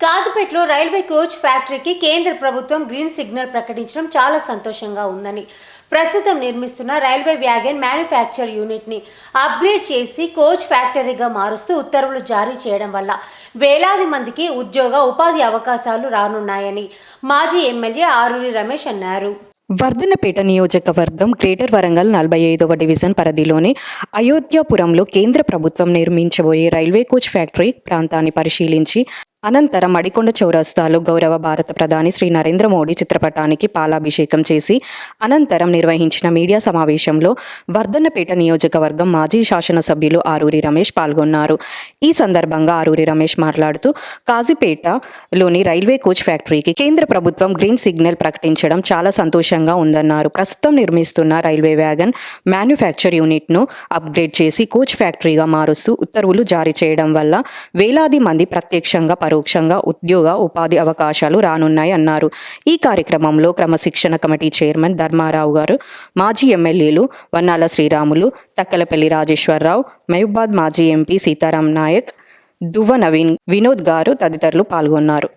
కాజపేటలో railway coach ఫ్యాక్టరీకి కేంద్ర ప్రభుత్వం గ్రీన్ సిగ్నల్ ప్రకటించడం చాలా సంతోషంగా ఉందని ప్రస్తుతం నిర్మిస్తున్న రైల్వే వ్యాగన్ మ్యానుఫ్యాక్చర్ యూనిట్ని అప్గ్రేడ్ చేసి కోచ్ ఫ్యాక్టరీగా మారుస్తూ ఉత్తర్వులు జారీ చేయడం వల్ల వేలాది మందికి ఉద్యోగ ఉపాధి అవకాశాలు రానున్నాయని మాజీ ఎమ్మెల్యే ఆరూరి రమేష్ అన్నారు. వర్ధనపేట నియోజకవర్గం గ్రేటర్ వరంగల్ నలభై ఐదవ డివిజన్ పరిధిలోని అయోధ్యాపురంలో కేంద్ర ప్రభుత్వం నిర్మించబోయే రైల్వే కోచ్ ఫ్యాక్టరీ ప్రాంతాన్ని పరిశీలించి అనంతరం మడికొండ చౌరస్తాలో గౌరవ భారత ప్రధాని శ్రీ నరేంద్ర మోడీ చిత్రపటానికి పాలాభిషేకం చేసి అనంతరం నిర్వహించిన మీడియా సమావేశంలో వర్ధన్నపేట నియోజకవర్గం మాజీ శాసనసభ్యులు ఆరూరి రమేష్ పాల్గొన్నారు. ఈ సందర్భంగా ఆరూరి రమేష్ మాట్లాడుతూ కాజీపేటలోని రైల్వే కోచ్ ఫ్యాక్టరీకి కేంద్ర ప్రభుత్వం గ్రీన్ సిగ్నల్ ప్రకటించడం చాలా సంతోషంగా ఉందన్నారు. ప్రస్తుతం నిర్మిస్తున్న రైల్వే వ్యాగన్ మ్యానుఫ్యాక్చర్ యూనిట్ను అప్గ్రేడ్ చేసి కోచ్ ఫ్యాక్టరీగా మారుస్తూ ఉత్తర్వులు జారీ చేయడం వల్ల వేలాది మంది ప్రత్యక్షంగా పరోక్షంగా ఉద్యోగ ఉపాధి అవకాశాలు రానున్నాయి అన్నారు. ఈ కార్యక్రమంలో క్రమశిక్షణ కమిటీ చైర్మన్ ధర్మారావు గారు మాజీ ఎమ్మెల్యేలు వన్నాల శ్రీరాములు తక్కలపల్లి రాజేశ్వరరావు మహబూబాద్ మాజీ ఎంపీ సీతారాం నాయక్ దువ్వ నవీన్ వినోద్ గారు తదితరులు పాల్గొన్నారు.